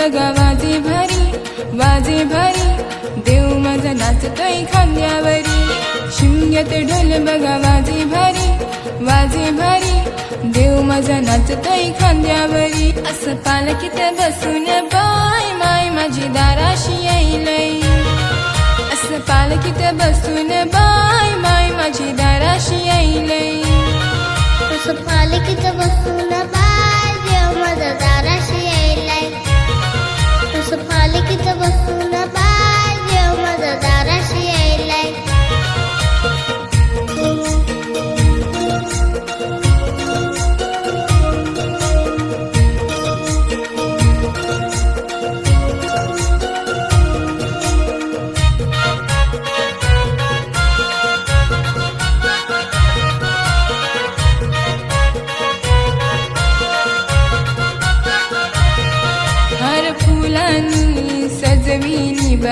बघा वाजे भारी वाजे भारी देव माझा नाचतोय खांद्यावरी. शिमग्यात ढोल बघा वाजे भारी वाजे भारी देव माझा नाचतोय खांद्यावरी. असं पालकीत बसून बाय माय माझी दाराशी यायलय. असं पालकीत बसून बाय माय माझी दाराशी यायलय. असं पालकीत बसून बाय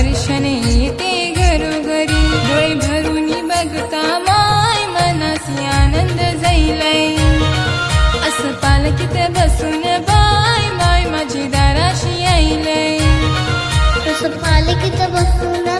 दर्शने येते घरोघरी. डोळे भरून बघता माय मनासी आनंद जाईलाय. असं पालकीत बसून बाय माय माझी दाराशी यायलय. तसं पालकीत बसून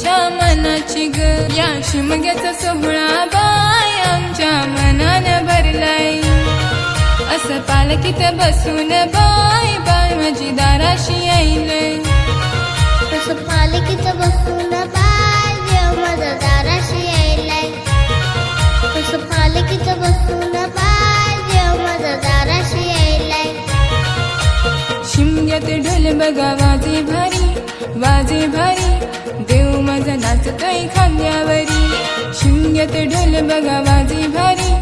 इच्छा मनाची ग या शिमग्याचा सोहळा बाय आमच्या मनान भरलाय. असं पालखीत बसून बाय बाय माझी दाराशी यायलय. तसं पालिकेचं बसून बाय देव माझा दाराशी यायलाय. तसं पालिकेचं बसून बाय देव माझा दाराशी यायलाय. शिमग्यात ढोल बघा वाजे भारी वाजे भारी देव माझा नाचतोय खांद्यावरी. शिंग्यात ढोल बघा वाजे भारी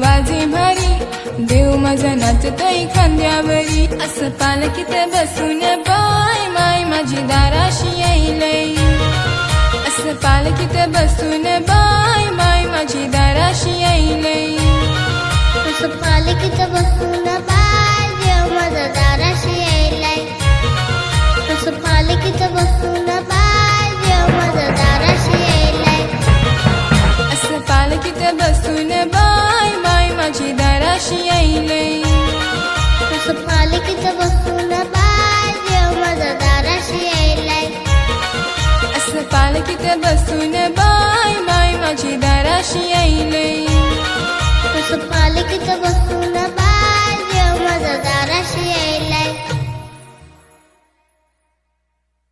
वाजे भारी देव माझा नाचतोय खांद्यावरी. असं पालकीत बसून बाय माय माझी दाराशी यायलय. असं पालखीत बसून बाय माय माझी दाराशी यायलय. असं पालकीत बसून बाय माय माझी